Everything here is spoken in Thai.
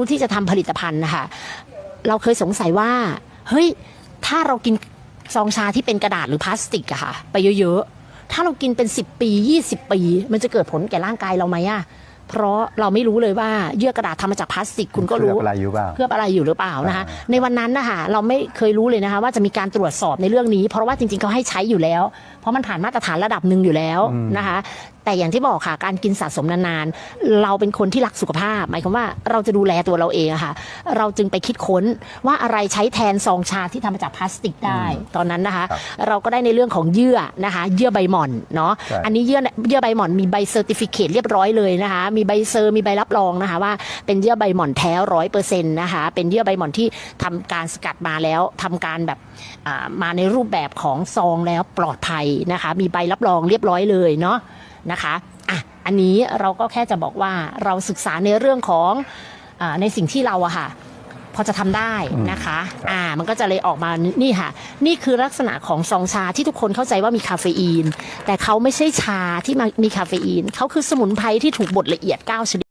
ผู้ที่จะทำผลิตภัณฑ์นะคะเราเคยสงสัยว่า เฮ้ย ถ้าเรากินซองชาที่เป็นกระดาษหรือพลาสติกอะค่ะ ไปเยอะๆ ถ้าเรากินเป็น 10 ปี 20 ปี มันจะเกิดผลแก่ร่างกายเราไหมอะเพราะเราไม่รู้เลยว่าเยื่อกระดาษทำมาจากพลาสติกคุณก็รู้เคลือบอะไรอยู่เปล่าเคลือบอะไรอยู่หรือเปล่านะคะอ่าในวันนั้นนะคะเราไม่เคยรู้เลยนะคะว่าจะมีการตรวจสอบในเรื่องนี้ เพราะว่าจริงๆเขาให้ใช้อยู่แล้วเพ ราะมันผ่านมาตรฐานระดับหนึ่งอยู่แล้วนะคะ แต่อย่างที่บอกค่ะการกินสะสมนานๆ เราเป็นคนที่รักสุขภาพ หมายความว่าเราจะดูแลตัวเราเองอะค่ะ เราจึงไปคิดค้นว่าอะไรใช้แทนซองชาที่ทำมาจากพลาสติกได้ ตอนนั้นนะคะครับเราก็ได้ในเรื่องของเยื่อนะคะ เยื่อใบหม่อนเนาะใช่อันนี้เยื่อเยื่อใบหม่อนมีใบเซอร์ติฟิเคตเรียบร้อยเลยนะคะ มีใบเซอร์มีใบรับรองนะคะว่าเป็นเยื่อใบหม่อนแท้ร้อยเปอร์เซ็นต์นะคะเป็นเยื่อใบหม่อนที่ทำการสกัดมาแล้วทำการแบบอ่ามาในรูปแบบของซองแล้วปลอดภัยนะคะ มีใบรับรองเรียบร้อยเลยเนาะนะคะอะอันนี้เราก็แค่จะบอกว่าเราศึกษาในเรื่องของอาในสิ่งที่เราอะค่ะพอจะทำได้นะคะอ่ามันก็จะเลยออกมานี่ค่ะ นี่คือลักษณะของซองชาที่ทุกคนเข้าใจว่ามีคาเฟอีน แต่เขาไม่ใช่ชาที่มามีคาเฟอีนเขาคือสมุนไพรที่ถูกบดละเอียด9ชนิด